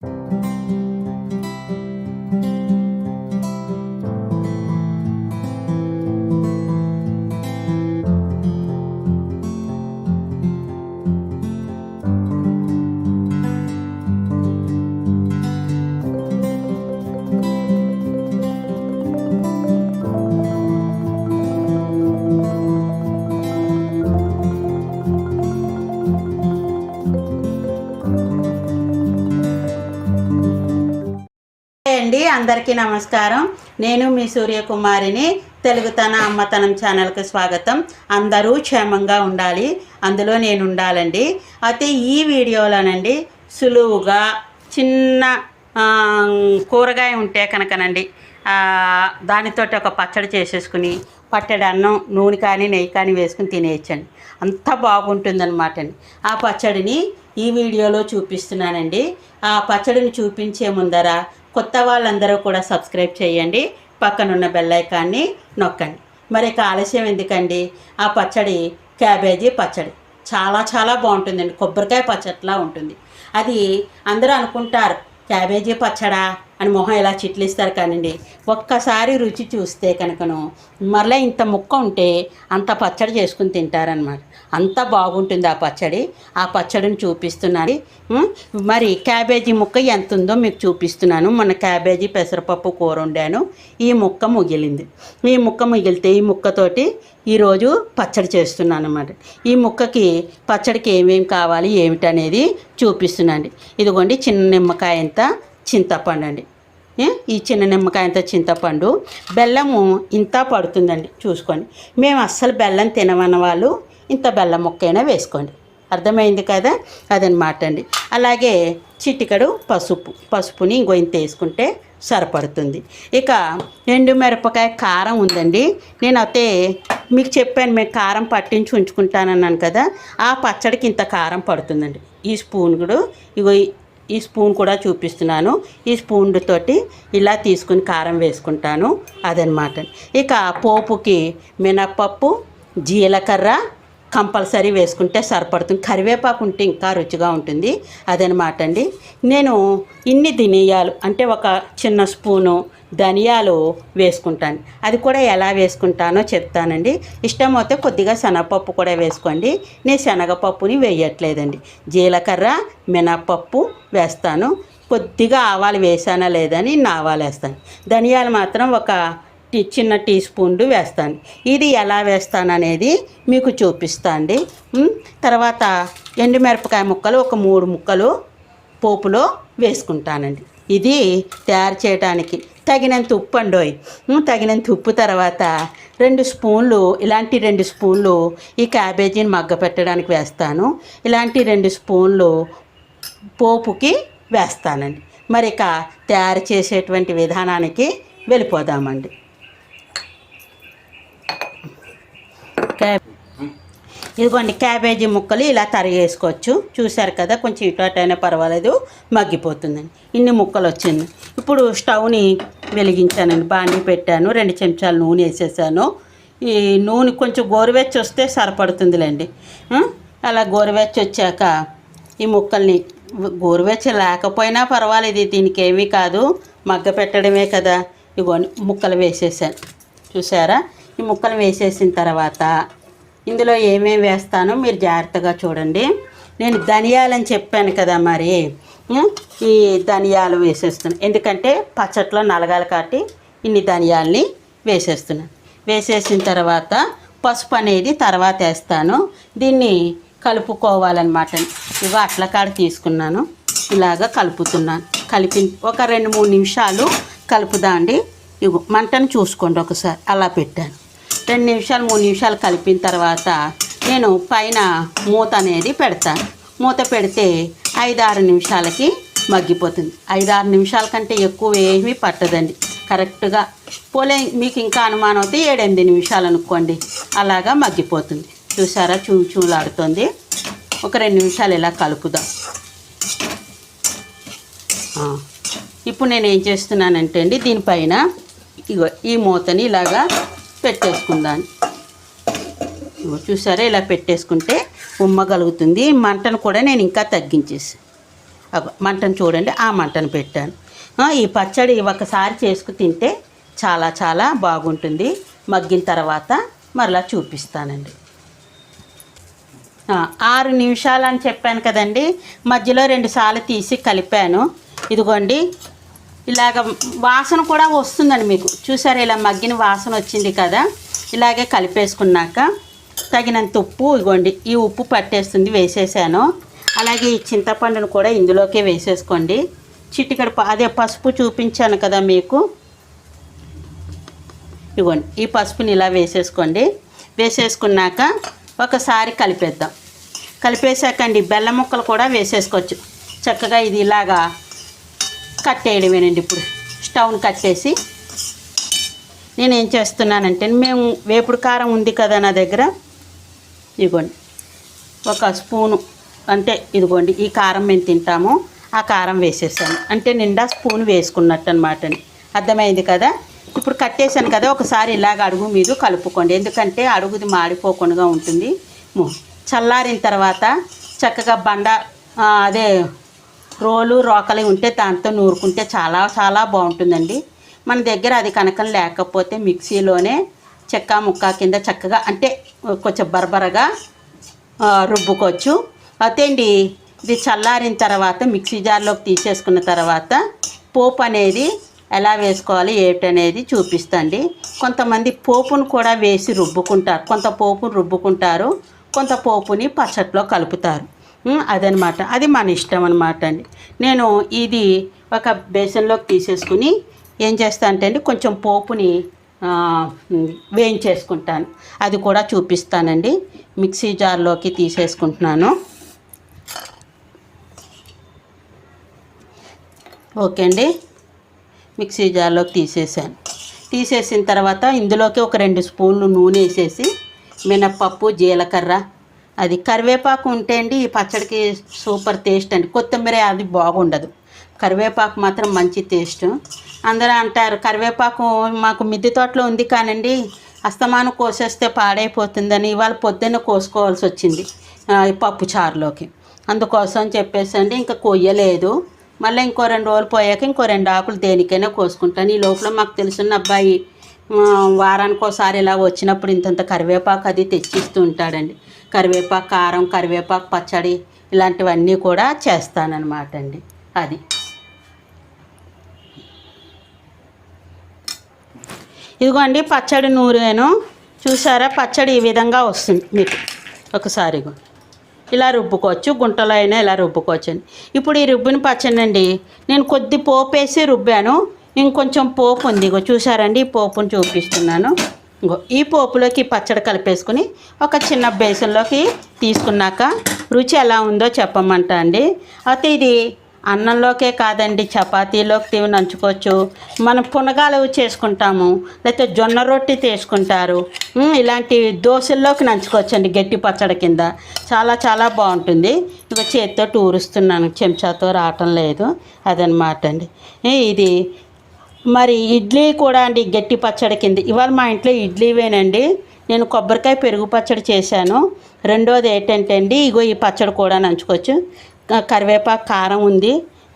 you అందరికీ నమస్కారం. నేను మీ సూర్యకుమారిని తెలుగుతన అమ్మతనం ఛానల్కి స్వాగతం. అందరూ క్షేమంగా ఉండాలి. అందులో నేను ఉండాలండి అయితే ఈ వీడియోలోనండి సులువుగా చిన్న కూరగాయ ఉంటే కనుకనండి దానితో దానితోటి ఒక పచ్చడి చేసేసుకుని పట్టడి అన్నం నూనె కానీ నెయ్యి కానీ వేసుకుని తినేయచ్చండి. అంత బాగుంటుందన్నమాట అండి ఆ పచ్చడిని ఈ వీడియోలో చూపిస్తున్నానండి. ఆ పచ్చడిని చూపించే ముందర కొత్త వాళ్ళందరూ కూడా సబ్స్క్రైబ్ చేయండి. పక్కనున్న బెల్లైకాన్ని నొక్కండి. మరి ఆలస్యం ఎందుకండి? ఆ పచ్చడి క్యాబేజీ పచ్చడి. చాలా చాలా బాగుంటుందండి. కొబ్బరికాయ పచ్చడిలా ఉంటుంది. అది అందరూ అనుకుంటారు క్యాబేజీ పచ్చడా? అని మొహం ఇలా చిట్లిస్తారు కానండి. ఒక్కసారి రుచి చూస్తే కనుకను మరలా ఇంత ముక్క ఉంటే అంత పచ్చడి చేసుకుని తింటారనమాట అంత బాగుంటుంది ఆ పచ్చడి. ఆ పచ్చడిని చూపిస్తున్నాను. మరి క్యాబేజీ ముక్క ఎంత ఉందో మీకు చూపిస్తున్నాను. మన క్యాబేజీ పెసరపప్పు కూర వండాను. ఈ ముక్క ముగిలింది. ఈ ముక్క మిగిలితే ఈ ముక్కతోటి ఈరోజు పచ్చడి చేస్తున్నాను అనమాట ఈ ముక్కకి పచ్చడికి ఏమేమి కావాలి ఏమిటనేది చూపిస్తున్నాను. ఇదిగోండి చిన్న నిమ్మకాయ ఎంత చింతపండు అండి ఈ చిన్న నిమ్మకాయ అంత చింతపండు. బెల్లము ఇంత పడుతుందండి చూసుకోండి. మేము అస్సలు బెల్లం తినమన్న వాళ్ళు ఇంత బెల్లం ముక్కైనా వేసుకోండి. అర్థమైంది కదా? అదనమాట అండి. అలాగే చిటికడు పసుపు. పసుపుని ఇంకో ఇంత వేసుకుంటే సరిపడుతుంది. ఇక ఎండు మిరపకాయ కారం ఉందండి. నేను అయితే మీకు చెప్పాను మేము కారం పట్టించి ఉంచుకుంటానన్నాను కదా. ఆ పచ్చడికి ఇంత కారం పడుతుందండి. ఈ స్పూన్ కూడా ఇగో ఈ- స్పూన్ కూడా చూపిస్తున్నాను. ఈ స్పూన్ తోటి ఇలా తీసుకుని కారం వేసుకుంటాను. అదనమాట. ఇక పోపుకి మినప్పప్పు జీలకర్ర కంపల్సరీ వేసుకుంటే సరిపడుతుంది. కరివేపాకు ఉంటే ఇంకా రుచిగా ఉంటుంది. అదనమాట అండి. నేను ఇన్ని ధనియాలు అంటే ఒక చిన్న స్పూను ధనియాలు వేసుకుంటాను. అది కూడా ఎలా వేసుకుంటానో చెప్తానండి. ఇష్టమైతే కొద్దిగా శనగపప్పు కూడా వేసుకోండి. నేను శనగపప్పుని వేయట్లేదండి. జీలకర్ర మినపప్పు వేస్తాను. కొద్దిగా ఆవాలు వేసానా లేదని నా ఆవాలు వేస్తాను. ధనియాలు మాత్రం ఒక టీ చిన్న టీ స్పూన్లు వేస్తాను. ఇది ఎలా వేస్తాను అనేది మీకు చూపిస్తాండి. తర్వాత ఎండుమిరపకాయ ముక్కలు ఒక మూడు ముక్కలు పోపులో వేసుకుంటానండి. ఇది తయారు చేయడానికి తగినంత ఉప్పు అండోయ్. తగినంత ఉప్పు తర్వాత రెండు స్పూన్లు ఇలాంటి రెండు స్పూన్లు ఈ క్యాబేజీని మగ్గ పెట్టడానికి వేస్తాను. ఇలాంటి రెండు స్పూన్లు పోపుకి వేస్తానండి. మరి ఇక తయారు చేసేటువంటి విధానానికి వెళ్ళిపోదామండి. ఇదిగోండి క్యాబేజీ ముక్కలు ఇలా తరిగేసుకోవచ్చు. చూశారు కదా కొంచెం ఇటు పర్వాలేదు మగ్గిపోతుందండి. ఇన్ని ముక్కలు వచ్చింది ఇప్పుడు స్టవ్ని వెలిగించానండి బాండి పెట్టాను రెండు చెంచాలు నూనె వేసేసాను. ఈ నూనె కొంచెం గోరువెచ్చి వస్తే సరిపడుతుందిలేండి. అలా గోరువెచ్చి వచ్చాక ఈ ముక్కల్ని గోరువెచ్చ లేకపోయినా పర్వాలేదు దీనికి ఏమీ కాదు మగ్గ పెట్టడమే కదా. ఇగో ముక్కలు వేసేసాను చూసారా ఈ ముక్కలు వేసేసిన తర్వాత ఇందులో ఏమేమి వేస్తానో మీరు జాగ్రత్తగా చూడండి. నేను ధనియాలని చెప్పాను కదా మరి. ఈ ధనియాలు వేసేస్తున్నాను ఎందుకంటే పచ్చట్లో నలగాలి కాబట్టి ఇన్ని ధనియాల్ని వేసేస్తున్నాను వేసేసిన తర్వాత పసుపు అనేది తర్వాత వేస్తాను. దీన్ని కలుపుకోవాలన్నమాట. ఇగో అట్ల కాడ తీసుకున్నాను. ఇలాగ కలుపుతున్నాను. కలిపి ఒక రెండు మూడు నిమిషాలు కలుపుదా అండి ఇగో మంటను చూసుకోండి ఒకసారి. అలా పెట్టాను. రెండు నిమిషాలు మూడు నిమిషాలు కలిపిన తర్వాత నేను పైన మూత అనేది పెడతాను మూత పెడితే ఐదు ఆరు నిమిషాలకి మగ్గిపోతుంది. ఐదు ఆరు నిమిషాల కంటే ఎక్కువ ఏమీ పట్టదండి. కరెక్ట్గా పోలే మీకు ఇంకా అనుమానం అయితే ఏడెనిమిది నిమిషాలు అనుకోండి. అలాగా మగ్గిపోతుంది. చూసారా? చూ చూలాడుతుంది ఒక రెండు నిమిషాలు ఇలా కలుపుదాం. ఇప్పుడు నేను ఏం చేస్తున్నానంటే అండి దీనిపైన ఇగో ఈ మూతని ఇలాగా పెట్టేసుకుందాం. చూసారా ఇలా పెట్టేసుకుంటే ఉమ్మగలుగుతుంది మంటను కూడా నేను ఇంకా తగ్గించేసి మంటను చూడండి ఆ మంటను పెట్టాను. ఈ పచ్చడి ఒకసారి చేసుకు తింటే చాలా చాలా బాగుంటుంది. మగ్గిన తర్వాత మరలా చూపిస్తానండి. ఆరు నిమిషాలు అని చెప్పాను కదండి. మధ్యలో రెండు సార్లు తీసి కలిపాను. ఇదిగోండి ఇలాగ వాసన కూడా వస్తుందండి మీకు. చూసారా ఇలా మగ్గిన వాసన వచ్చింది కదా? ఇలాగే కలిపేసుకున్నాక తగినంత ఉప్పు ఇగోండి. ఈ ఉప్పు పట్టేస్తుంది వేసేసాను. అలాగే ఈ చింతపండును కూడా ఇందులోకే వేసేసుకోండి. చిటికడ అదే పసుపు చూపించాను కదా మీకు. ఇవ్వండి ఈ పసుపుని ఇలా వేసేసుకోండి. వేసేసుకున్నాక ఒకసారి కలిపేద్దాం. కలిపేసాకండి బెల్లం ముక్కలు కూడా వేసేసుకోవచ్చు. చక్కగా ఇది ఇలాగా కట్టేయడమేనండి ఇప్పుడు. స్టవ్ని కట్టేసి నేను ఏం చేస్తున్నానంటే మేము వేపుడు కారం ఉంది కదా నా దగ్గర ఇదిగోండి. ఒక స్పూను అంటే ఇదిగోండి ఈ కారం మేము తింటాము ఆ కారం వేసేసాను. అంటే నిండా స్పూన్ వేసుకున్నట్టు అనమాట అండి అర్థమైంది కదా? ఇప్పుడు కట్టేసాను కదా ఒకసారి ఇలాగ అడుగు మీద కలుపుకోండి. ఎందుకంటే అడుగుది మాడిపోకుండా ఉంటుంది. చల్లారిన తర్వాత చక్కగా బండ అదే రోలు రోకలి ఉంటే దాంతో నూరుకుంటే చాలా చాలా బాగుంటుందండి. మన దగ్గర అది కనుక లేకపోతే మిక్సీలోనే చెక్క ముక్క కింద చక్కగా అంటే కొంచెం బరబరగా రుబ్బుకోవచ్చు. అయితే అండి ఇది చల్లారిన తర్వాత మిక్సీ జార్లోకి తీసేసుకున్న తర్వాత పోపు అనేది ఎలా వేసుకోవాలి ఏమిటనేది చూపిస్తండి. కొంతమంది పోపును కూడా వేసి రుబ్బుకుంటారు. కొంత పోపును రుబ్బుకుంటారు. కొంత పోపుని పచ్చట్లో కలుపుతారు. అదనమాట. అది మన ఇష్టం అనమాట అండి. నేను ఇది ఒక బేసన్లోకి తీసేసుకుని ఏం చేస్తా అంటే అండి కొంచెం పోపుని వేయించేసుకుంటాను. అది కూడా చూపిస్తానండి. మిక్సీ జార్లోకి తీసేసుకుంటున్నాను. ఓకే అండి. మిక్సీ జార్లోకి తీసేసాను. తీసేసిన తర్వాత ఇందులోకి ఒక రెండు స్పూన్లు నూనె వేసేసి మినప్పప్పు జీలకర్ర అది కరివేపాకు ఉంటే అండి ఈ పచ్చడికి సూపర్ టేస్ట్ అండి. కొత్తిమీర అది బాగుండదు. కరివేపాకు మాత్రం మంచి టేస్ట్. అందరూ అంటారు కరివేపాకు మాకు మిద్దె తోటలో ఉంది కానండి అస్తమానం కోసేస్తే పాడైపోతుందని ఇవాళ పొద్దున్న కోసుకోవాల్సి వచ్చింది పప్పు చారులోకి. అందుకోసం చెప్పేసి అండి ఇంకా కొయ్యలేదు. మళ్ళీ ఇంకో రెండు రోజులు పోయాక ఇంకో రెండు ఆకులు దేనికైనా కోసుకుంటాను. ఈ లోపల మాకు తెలుసున్న అబ్బాయి వారానికి ఒకసారి ఇలా వచ్చినప్పుడు ఇంతంత కరివేపాకు అది తెచ్చిస్తూ ఉంటాడండి. కరివేపాకు కారం కరివేపాకు పచ్చడి ఇలాంటివన్నీ కూడా చేస్తానన్నమాట అండి. అది. ఇదిగోండి పచ్చడి నూరేను చూసారా పచ్చడి ఈ విధంగా వస్తుంది మీకు. ఒకసారి ఇలా రుబ్బుకోవచ్చు గుంటలో అయినా ఇలా రుబ్బుకోవచ్చు అండి. ఇప్పుడు ఈ రుబ్బిన పచ్చడి అండి నేను కొద్ది పోపు వేసి రుబ్బాను. ఇంకొంచెం పోపు ఉంది. ఇగో చూసారండి ఈ పోపుని చూపిస్తున్నాను. ఈ పోపులోకి పచ్చడి కలిపేసుకుని ఒక చిన్న బేసన్లోకి తీసుకున్నాక రుచి ఎలా ఉందో చెప్పమంటా అండి. అయితే ఇది అన్నంలోకే కాదండి చపాతీలోకి తీవి నంచుకోవచ్చు. మనం పునగాలు చేసుకుంటాము లేకపోతే జొన్న రొట్టి తీసుకుంటారు ఇలాంటి దోశల్లోకి నంచుకోవచ్చు అండి గట్టి పచ్చడి కింద. చాలా చాలా బాగుంటుంది. ఇక చేతితో ఊరుస్తున్నాను చెంచాతో రావటం లేదు. అదనమాట అండి. ఇది మరి ఇడ్లీ కూడా అండి గట్టి పచ్చడి కింద. ఇవాళ మా ఇంట్లో ఇడ్లీవేనండి నేను కొబ్బరికాయ పెరుగు పచ్చడి చేశాను. రెండోది ఏంటంటే అండి ఇగో ఈ పచ్చడి కూడా నంచుకోవచ్చు కరివేపాకు కారం ఉంది.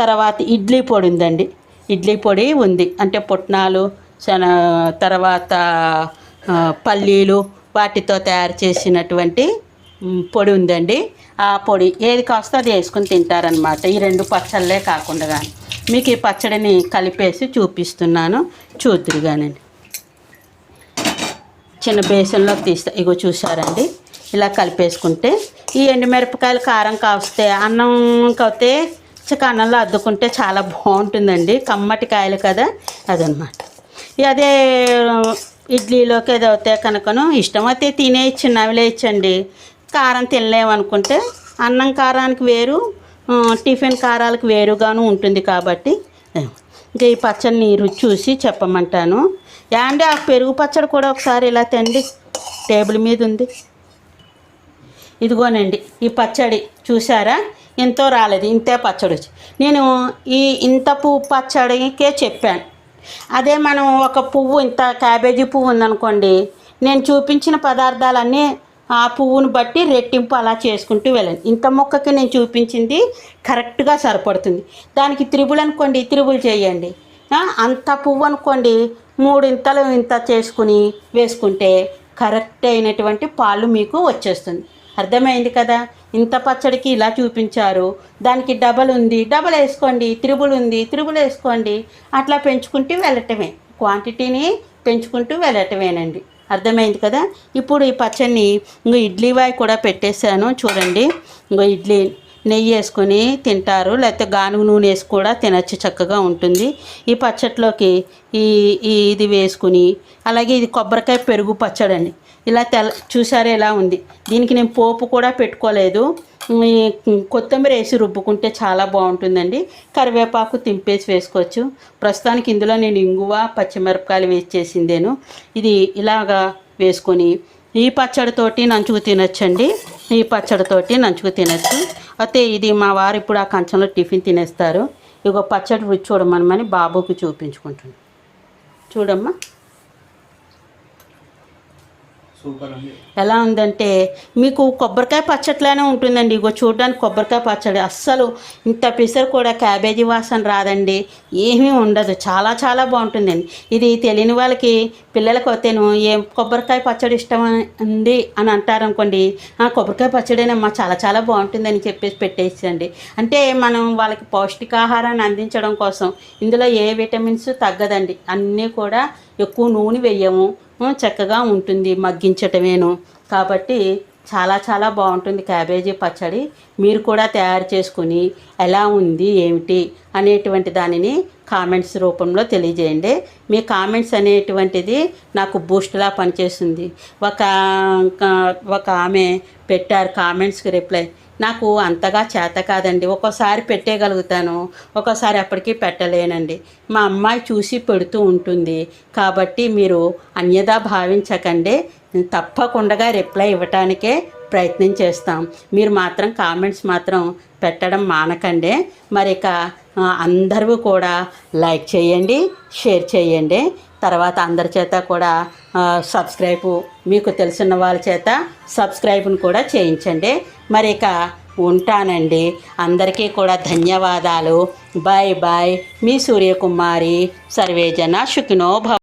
తర్వాత ఇడ్లీ పొడి ఉందండి. ఇడ్లీ పొడి ఉంది. అంటే పుట్నాలు శన తర్వాత పల్లీలు వాటితో తయారు చేసినటువంటి పొడి ఉందండి. ఆ పొడి ఏది కాస్తే అది వేసుకుని తింటారనమాట ఈ రెండు పచ్చళ్ళే కాకుండా కానీ మీకు ఈ పచ్చడిని కలిపేసి చూపిస్తున్నాను. చూద్దురుగానండి చిన్న బేసన్లో తీస్తా. ఇగో చూసారండి ఇలా కలిపేసుకుంటే ఈ ఎండుమిరపకాయలు కారం కాస్తే అన్నం కవితే చక్క అన్నంలో అద్దుకుంటే చాలా బాగుంటుందండి. కమ్మటి కాయలు కదా అదనమాట అదే ఇడ్లీలోకి ఏదో అవుతాయి కనుకను ఇష్టమైతే తినేయచ్చు నవిలేయచ్చండి కారం తినలేమనుకుంటే అన్నం కారానికి వేరు టిఫిన్ కారాలకు వేరుగాను ఉంటుంది కాబట్టి ఇంకా ఈ పచ్చడిని రుచి చూసి చెప్పమంటాను. యాండి ఆ పెరుగు పచ్చడి కూడా ఒకసారి ఇలా తండి టేబుల్ మీద ఉంది. ఇదిగోనండి ఈ పచ్చడి చూసారా? ఎంతో రాలేదు ఇంతే పచ్చడి వచ్చి. నేను ఈ ఇంత పువ్వు పచ్చడికే చెప్పాను. అదే మనం ఒక పువ్వు ఇంత క్యాబేజీ పువ్వు ఉందనుకోండి నేను చూపించిన పదార్థాలన్నీ ఆ పువ్వును బట్టి రెట్టింపు అలా చేసుకుంటూ వెళ్ళండి. ఇంత మొక్కకి నేను చూపించింది కరెక్ట్గా సరిపడుతుంది. దానికి త్రిబుల్ అనుకోండి త్రిబుల్ చేయండి. అంత పువ్వు అనుకోండి మూడింతలు ఇంత చేసుకుని వేసుకుంటే కరెక్ట్ అయినటువంటి పాలు మీకు వచ్చేస్తుంది. అర్థమైంది కదా? ఇంత పచ్చడికి ఇలా చూపించారు. దానికి డబల్ ఉంది. డబల్ వేసుకోండి త్రిబుల్ ఉంది త్రిబుల్ వేసుకోండి. అట్లా పెంచుకుంటూ వెళ్ళటమే. క్వాంటిటీని పెంచుకుంటూ వెళ్ళటమేనండి. అర్థమైంది కదా? ఇప్పుడు ఈ పచ్చడిని ఇంకో ఇడ్లీ వాయి కూడా పెట్టేశాను చూడండి. ఇంకో ఇడ్లీ నెయ్యి వేసుకొని తింటారు లేకపోతే గానుగ నూనె వేసి కూడా తినచ్చు చక్కగా ఉంటుంది. ఈ పచ్చట్లోకి ఈ ఇది వేసుకుని అలాగే ఇది కొబ్బరికాయ పెరుగు పచ్చడి ఇలా తెల్ల చూసారా ఎలా ఉంది. దీనికి నేను పోపు కూడా పెట్టుకోలేదు. కొత్తిమీర వేసి రుబ్బుకుంటే చాలా బాగుంటుందండి. కరివేపాకు తింపేసి వేసుకోవచ్చు. ప్రస్తుతానికి ఇందులో నేను ఇంగువ పచ్చిమిరపకాయలు వేసి చేసిందేను. ఇది ఇలాగా వేసుకొని ఈ పచ్చడితోటి నంచుకు తినొచ్చండి. ఈ పచ్చడితోటి నంచుకు తినచ్చు. అయితే ఇది మా వారు ఇప్పుడు ఆ కంచంలో టిఫిన్ తినేస్తారు. ఇక పచ్చడి రుచి చూడమనమని బాబుకి చూపించుకుంటున్నాను చూడమ్మా. ఎలా ఉందంటే మీకు కొబ్బరికాయ పచ్చట్లానే ఉంటుందండి. ఇగో చూడడానికి కొబ్బరికాయ పచ్చడి. అస్సలు ఇంత పిసరు కూడా క్యాబేజీ వాసన రాదండి. ఏమీ ఉండదు. చాలా చాలా బాగుంటుందండి. ఇది తెలియని వాళ్ళకి పిల్లలకు వస్తేను ఏం కొబ్బరికాయ పచ్చడి ఇష్టం ఉంది అని అంటారనుకోండి "ఆ, కొబ్బరికాయ పచ్చడేనమ్మా చాలా చాలా బాగుంటుందని చెప్పేసి పెట్టేసండి అంటే మనం వాళ్ళకి పౌష్టికాహారాన్ని అందించడం కోసం ఇందులో ఏ విటమిన్స్ తగ్గదండి. అన్నీ కూడా ఎక్కువ నూనె వేయము చక్కగా ఉంటుంది మగ్గించటమేను. కాబట్టి చాలా చాలా బాగుంటుంది క్యాబేజీ పచ్చడి. మీరు కూడా తయారు చేసుకుని ఎలా ఉంది ఏమిటి అనేటువంటి దానిని కామెంట్స్ రూపంలో తెలియజేయండి. మీ కామెంట్స్ అనేటువంటిది నాకు బూస్ట్లా పనిచేస్తుంది. ఒక ఒక ఆమె పెట్టారు కామెంట్స్కి రిప్లై. నాకు అంతగా చేత కాదండి. ఒక్కోసారి పెట్టేయగలుగుతాను. ఒక్కోసారి అప్పటికీ పెట్టలేనండి. మా అమ్మాయి చూసి పెడుతూ ఉంటుంది. కాబట్టి మీరు అన్యదా భావించకండి. తప్పకుండా రిప్లై ఇవ్వటానికే ప్రయత్నం చేస్తాం. మీరు మాత్రం కామెంట్స్ మాత్రం పెట్టడం మానకండి. మరి ఇక అందరూ కూడా లైక్ చేయండి షేర్ చేయండి. తర్వాత అందరి చేత కూడా సబ్స్క్రైబ్ మీకు తెలిసిన వాళ్ళ చేత సబ్స్క్రైబ్ను కూడా చేయించండి. మరి ఇక ఉంటానండి. అందరికీ కూడా ధన్యవాదాలు. Bye bye. మీ సూర్యకుమారి సర్వేజన సుఖినో భవ